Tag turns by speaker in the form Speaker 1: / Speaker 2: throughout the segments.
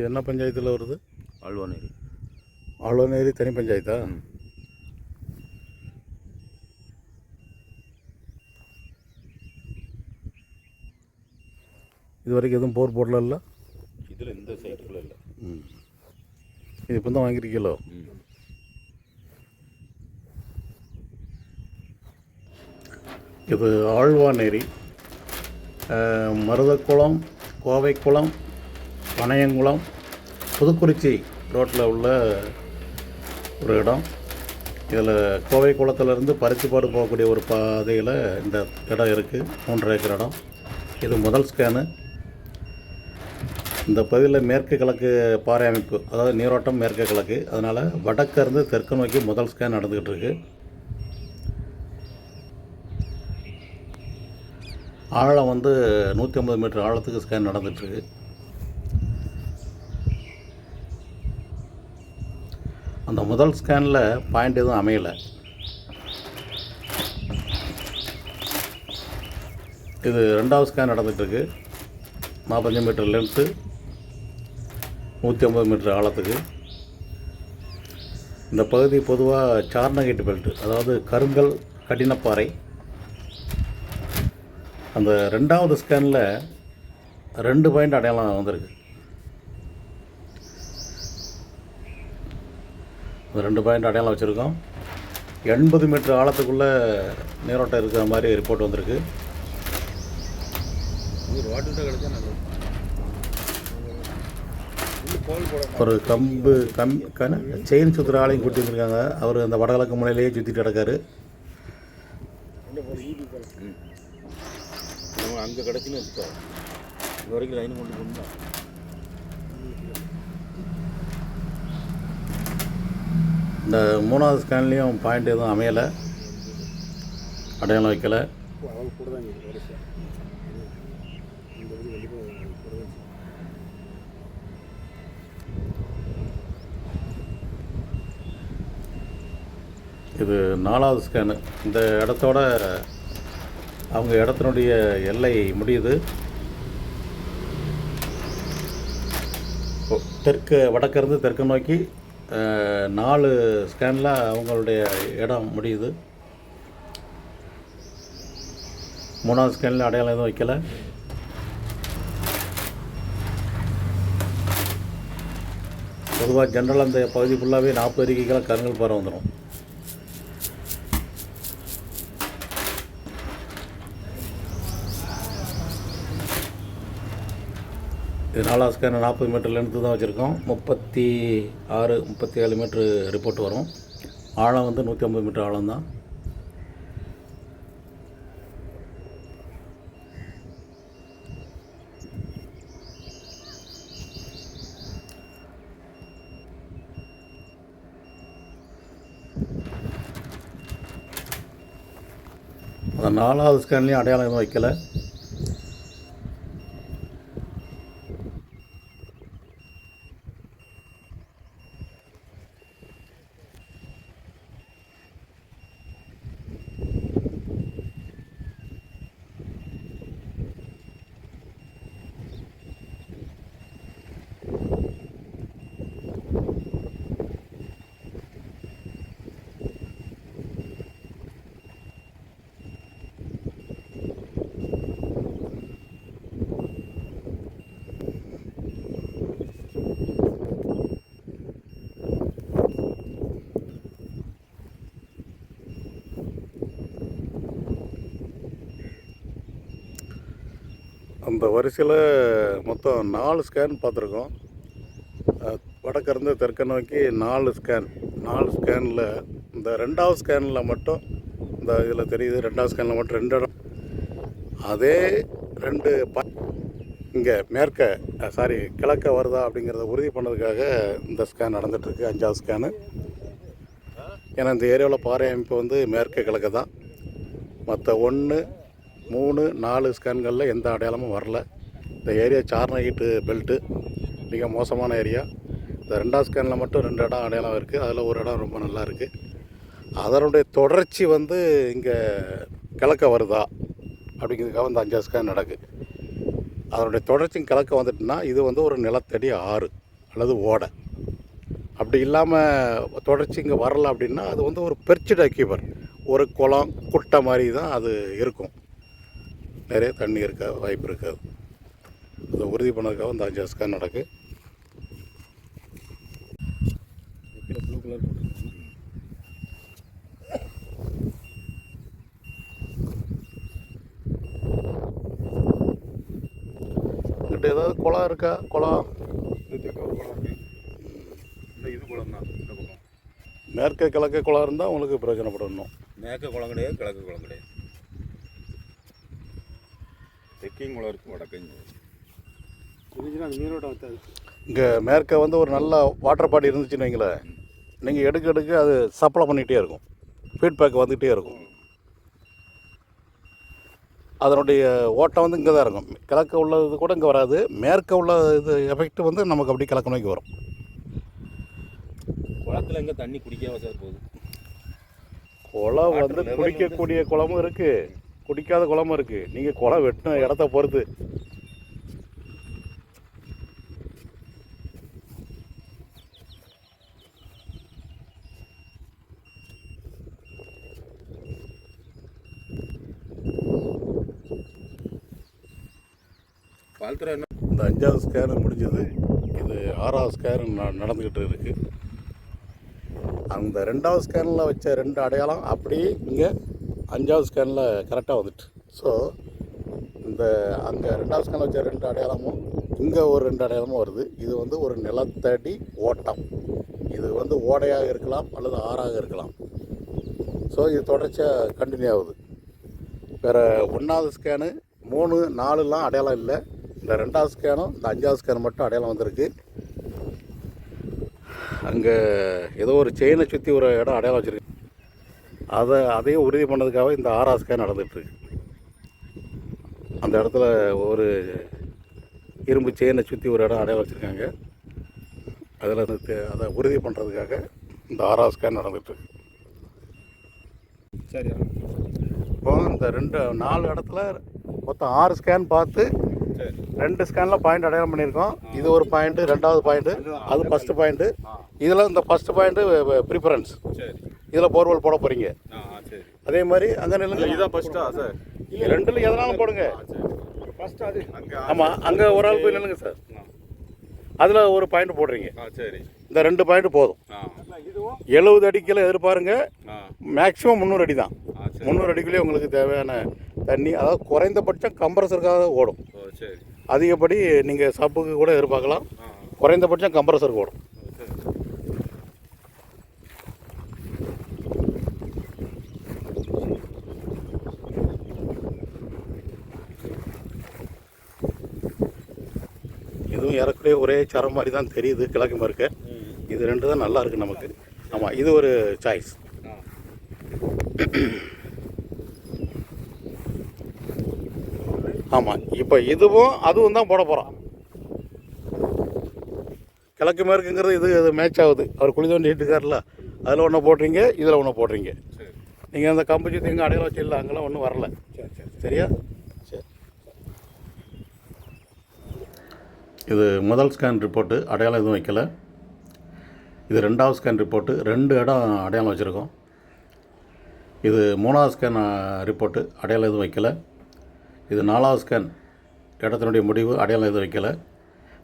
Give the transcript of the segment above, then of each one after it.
Speaker 1: இது என்ன பஞ்சாயத்தில் வருது?
Speaker 2: ஆழ்வானேரி
Speaker 1: ஆளுநேரி தனி பஞ்சாயத்தா. இது வரைக்கும் எதுவும் போர் போடல
Speaker 2: இதில் இந்த சைட்டுக்குள்ள இல்லை.
Speaker 1: ம். இது இப்போ தான் வாங்கியிருக்கீங்களோ இது ஆழ்வாநேரி அஹ், மருதக்குளம் கோவைக்குளம் பனையங்குளம் புதுக்குறிச்சி ரோட்டில் உள்ள ஒரு இடம். இதில் கோவை குளத்துலேருந்து பருத்திப்பாடு போகக்கூடிய ஒரு பாதையில் இந்த இடம் இருக்குது மூன்றரை ஏக்கர் இடம். இது முதல் ஸ்கேனு. இந்த பகுதியில் மேற்கு கிழக்கு பாறை அமைப்பு அதாவது நீரோட்டம் மேற்கு கிழக்கு. அதனால் வடக்கிருந்து தெற்கு நோக்கி முதல் ஸ்கேன் நடந்துக்கிட்டு இருக்கு. ஆழம் வந்து நூற்றி ஐம்பது மீட்டர் ஆழத்துக்கு ஸ்கேன் நடந்துகிட்ருக்கு அந்த முதல் ஸ்கேனில் பாயிண்ட் எதுவும் அமையலை. இது ரெண்டாவது ஸ்கேன் நடந்துகிட்ருக்கு நாற்பத்தஞ்சு மீட்டர் லென்த்து நூற்றி ஐம்பது மீட்டர் ஆழத்துக்கு. இந்த பகுதி பொதுவாக சார்னகேட் பெல்ட் அதாவது கருங்கல் கடினப்பாறை. அந்த ரெண்டாவது ஸ்கேனில் ரெண்டு பாயிண்ட் அடையாளம் வந்திருக்கு. அந்த ரெண்டு பாயிண்ட் அடையாளம் வச்சுருக்கோம். எண்பது மீட்டர் ஆழத்துக்குள்ளே நீரோட்டம் இருக்கிற மாதிரி ரிப்போர்ட் வந்திருக்கு.
Speaker 2: ஒரு
Speaker 1: கம்பு கம் கன செயின் சுற்றுற ஆளையும் கூட்டி வந்துருக்காங்க. அவர் அந்த வடகிழக்கு முனையிலேயே சுற்றிட்டு கிடக்காரு.
Speaker 2: அங்கே கிடச்சின்னு வச்சுக்கோ இது வரைக்கும் லைன் கொண்டு போகணும்?
Speaker 1: இந்த மூணாவது ஸ்கேன்லேயும் பாயிண்ட் எதுவும் அமையலை. அடையாளம் வைக்கலை. இது நாலாவது ஸ்கேனு இந்த இடத்தோட அவங்க இடத்தினுடைய எல்லை முடியுது. தெற்கு வடக்கிருந்து தெற்கு நோக்கி நாலு ஸ்கேனில் அவங்களுடைய இடம் முடியுது. மூணாவது ஸ்கேனில் அடையாளம் எதுவும் வைக்கல. பொதுவாக ஜென்ரல் அந்த பகுதி ஃபுல்லாகவே நாற்பது அறிக்கைகளை கருங்கல் பாறை வந்துடும் இது நாலாவது ஸ்கேனர் நாற்பது மீட்டர் லென்த்து தான் வச்சுருக்கோம். முப்பத்தி ஆறு முப்பத்தி ஏழு மீட்ரு ரிப்போர்ட் வரும். ஆழம் வந்து நூற்றி ஐம்பது மீட்டர் ஆழம் தான். அந்த நாலாவது ஸ்கேன்லேயும் அடையாளம் எதுவும் வைக்கலை. அந்த வரிசையில் மொத்தம் நாலு ஸ்கேன் பார்த்துருக்கோம். வடக்கிருந்து தெற்க நோக்கி நாலு ஸ்கேன் நாலு ஸ்கேனில் இந்த ரெண்டாவது ஸ்கேனில் மட்டும் இந்த இதில் தெரியுது ரெண்டாவது ஸ்கேனில் மட்டும் ரெண்டு இடம். அதே ரெண்டு ப இங்கே மேற்க சாரி கிழக்க வருதா அப்படிங்கிறத உறுதி பண்ணதுக்காக இந்த ஸ்கேன் நடந்துகிட்ருக்கு அஞ்சாவது ஸ்கேனு ஏன்னா இந்த ஏரியாவில் பாறை அமைப்பு வந்து மேற்க கிழக்கு தான். மற்ற ஒன்று மூணு நாலு ஸ்கேன்களில் எந்த அடையாளமும் வரல. இந்த ஏரியா சார்னகிட்டு பெல்ட்டு மிக மோசமான ஏரியா. இந்த ரெண்டாவது ஸ்கேனில் மட்டும் ரெண்டு இடம் அடையாளம் இருக்குது அதில் ஒரு இடம் ரொம்ப நல்லா இருக்குது அதனுடைய தொடர்ச்சி வந்து இங்கே கிழக்க வருதா? அப்படிங்கிறதுக்காக இந்த அஞ்சாம் ஸ்கேன் நடக்கு. அதனுடைய தொடர்ச்சி கிழக்க வந்துட்டுனா இது வந்து ஒரு நிலத்தடி ஆறு அல்லது ஓடை. அப்படி இல்லாமல் தொடர்ச்சி இங்கே வரல அப்படின்னா அது வந்து ஒரு பெர்ச்சிட் அக்கீபர் ஒரு குளம் குட்டை மாதிரி தான் அது இருக்கும். நிறைய தண்ணி இருக்க வாய்ப்பு இருக்காது அதை உறுதி பண்ணதுக்காக இந்த அஞ்சு ஸ்கேன் நடக்கு. இங்கிட்ட ஏதாவது குளம் இருக்கா? குளம்.
Speaker 2: இது குளம் இருக்கு இந்த இது குளம் தான் இந்த பக்கம்
Speaker 1: மேற்கே கிழக்கே குளம் இருந்தால் உங்களுக்கு பிரயோஜனப்படணும்.
Speaker 2: மேற்க குளம் கிடையாது கிழக்கு குளம் கிடையாது. தெற்கையும் குளம் இருக்குது வடக்கையும் நீரோட்டம் வத்தாது
Speaker 1: இங்கே மேற்க வந்து ஒரு நல்ல வாட்டர் பாடி இருந்துச்சுன்னு வைங்களேன். நீங்கள் எடுக்க எடுக்க அது சப்ளை பண்ணிகிட்டே இருக்கும். ஃபீட்பேக் வந்துகிட்டே இருக்கும். அதனுடைய ஓட்டம் வந்து இங்கே தான் இருக்கும். கிழக்க உள்ளது கூட இங்கே வராது. மேற்க உள்ள இது எஃபெக்ட் வந்து நமக்கு அப்படி கிழக்கு நோக்கி வரும்.
Speaker 2: குளத்துல எங்கே தண்ணி குடிக்காம சார் போகுது.
Speaker 1: குளம் வந்து குடிக்கக்கூடிய குளமும் இருக்குது குடிக்காத குளமும் இருக்குது நீங்கள் குளம் வெட்டின இடத்த பொறுத்து. இந்த அஞ்சாவது ஸ்கேனு முடிஞ்சது. இது ஆறாவது ஸ்கேனு நடந்துக்கிட்டு இருக்குது அந்த ரெண்டாவது ஸ்கேனில் வச்ச ரெண்டு அடையாளம் அப்படியே இங்கே அஞ்சாவது ஸ்கேனில் கரெக்டாக வந்துட்டு. ஸோ இந்த அங்கே ரெண்டாவது ஸ்கேனில் வச்ச ரெண்டு அடையாளமும் இங்கே ஒரு ரெண்டு அடையாளமும் வருது. இது வந்து ஒரு நிலத்தடி ஓட்டம். இது வந்து ஓடையாக இருக்கலாம் அல்லது ஆறாக இருக்கலாம். ஸோ இது தொடர்ச்சியாக கண்டினியூ ஆகுது. வேறு ஒன்றாவது ஸ்கேனு மூணு நாலுலாம் அடையாளம் இல்லை. இந்த ரெண்டாவது ஸ்கேனும் இந்த அஞ்சாவது ஸ்கேன் மட்டும் அடையாளம் வந்திருக்கு. அங்கே ஏதோ ஒரு செயினை சுற்றி ஒரு இடம் அடையாளம் வச்சுருக்கு. அதை அதையும் உறுதி பண்ணதுக்காக இந்த ஸ்கேன் நடந்துகிட்ருக்கு அந்த இடத்துல ஒரு இரும்பு செயினை சுற்றி ஒரு இடம் அடையாளம் வச்சுருக்காங்க. அதில் அந்த அதை உறுதி பண்ணுறதுக்காக இந்த ஸ்கேன் நடந்துகிட்ருக்கு
Speaker 2: சரி
Speaker 1: இப்போ இந்த ரெண்டு நாலு இடத்துல மொத்தம் ஆறு ஸ்கேன் பார்த்து ரெண்டு ஸ்கேனில் பாயிண்ட் அடையாளம் பண்ணியிருக்கோம். இது ஒரு பாயிண்ட்டு ரெண்டாவது பாயிண்ட்டு அது ஃபஸ்ட்டு பாயிண்ட்டு இதில் இந்த ஃபஸ்ட்டு பாயிண்ட்டு ப்ரிஃபரன்ஸ் இதில் போர்வெல் போட போகிறீங்க
Speaker 2: ஆ சரி.
Speaker 1: அதே மாதிரி அங்கே நில்லுங்க.
Speaker 2: இதான் ஃபஸ்ட்டா சார்
Speaker 1: இல்லை ரெண்டுல எதனாலும் போடுங்க.
Speaker 2: சரி. ஃபஸ்ட்டு அது. அங்கே
Speaker 1: ஆமாம் அங்கே ஒரு ஆள் போய் நில்லுங்க சார் அதில் ஒரு பாயிண்ட் போடுறீங்க.
Speaker 2: ஆ சரி.
Speaker 1: இந்த ரெண்டு பாயிண்ட் போதும். எழுபது அடிக்கெல்லாம் எதிர்பாருங்க. மேக்ஸிமம் முந்நூறு அடி தான். முந்நூறு அடிக்குள்ளே உங்களுக்கு தேவையான தண்ணி அதாவது குறைந்தபட்சம் கம்ப்ரஸருக்காக ஓடும். அதிகப்படி நீங்கள் சப்புக்கு கூட எதிர்பார்க்கலாம். குறைந்தபட்சம் கம்ப்ரஸருக்கு ஓடும். இதுவும் ஏறக்குறைய ஒரே சரம் மாதிரி தான் தெரியுது கிழக்கு மறுக்க இது ரெண்டு தான் நல்லா இருக்குது நமக்கு. ஆமாம் இது ஒரு சாய்ஸ் ஆமாம் இப்போ இதுவும் அதுவும் தான் போட போகிறோம் கிழக்கு மேற்குங்கிறது இது இது மேட்ச் ஆகுது. அவர் குழி தோண்டி இருக்கார்ல அதில் ஒன்று போடுறீங்க இதில் ஒன்று போடுறீங்க. நீங்கள் அந்த கம்பு சுற்றி எங்கே அடையாளம் வச்சு இல்லை அங்கெல்லாம் ஒன்றும் வரல.
Speaker 2: சரி சரி.
Speaker 1: சரியா? இது முதல் ஸ்கேன் ரிப்போர்ட்டு அடையாளம் எதுவும் வைக்கல. இது ரெண்டாவது ஸ்கேன் ரிப்போர்ட்டு ரெண்டு இடம் அடையாளம் வச்சுருக்கோம். இது மூணாவது ஸ்கேன் ரிப்போர்ட்டு அடையாளம் எதுவும் வைக்கல. இது நாலாவது ஸ்கேன் இடத்தினுடைய முடிவு அடையாளம் எதுவும் வைக்கலை.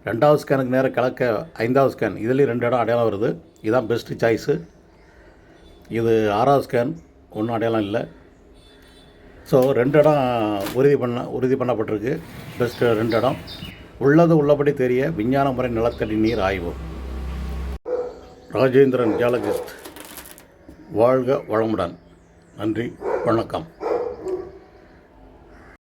Speaker 1: ரெண்டாவது ஸ்கேனுக்கு நேரம் கிழக்க ஐந்தாவது ஸ்கேன் இதுலேயும் ரெண்டு இடம் அடையாளம் வருது. இதுதான் பெஸ்ட்டு சாய்ஸு இது ஆறாவது ஸ்கேன் ஒன்றும் அடையாளம் இல்லை. ஸோ ரெண்டு இடம் உறுதி பண்ண உறுதி பண்ணப்பட்டிருக்கு. பெஸ்ட்டு ரெண்டு இடம். உள்ளது உள்ளபடி தெரிய விஞ்ஞான முறை நிலத்தடி நீர் ஆய்வு. ராஜேந்திரன் ஜியாலஜிஸ்ட் வாழ்க வளமுடன். நன்றி வணக்கம்.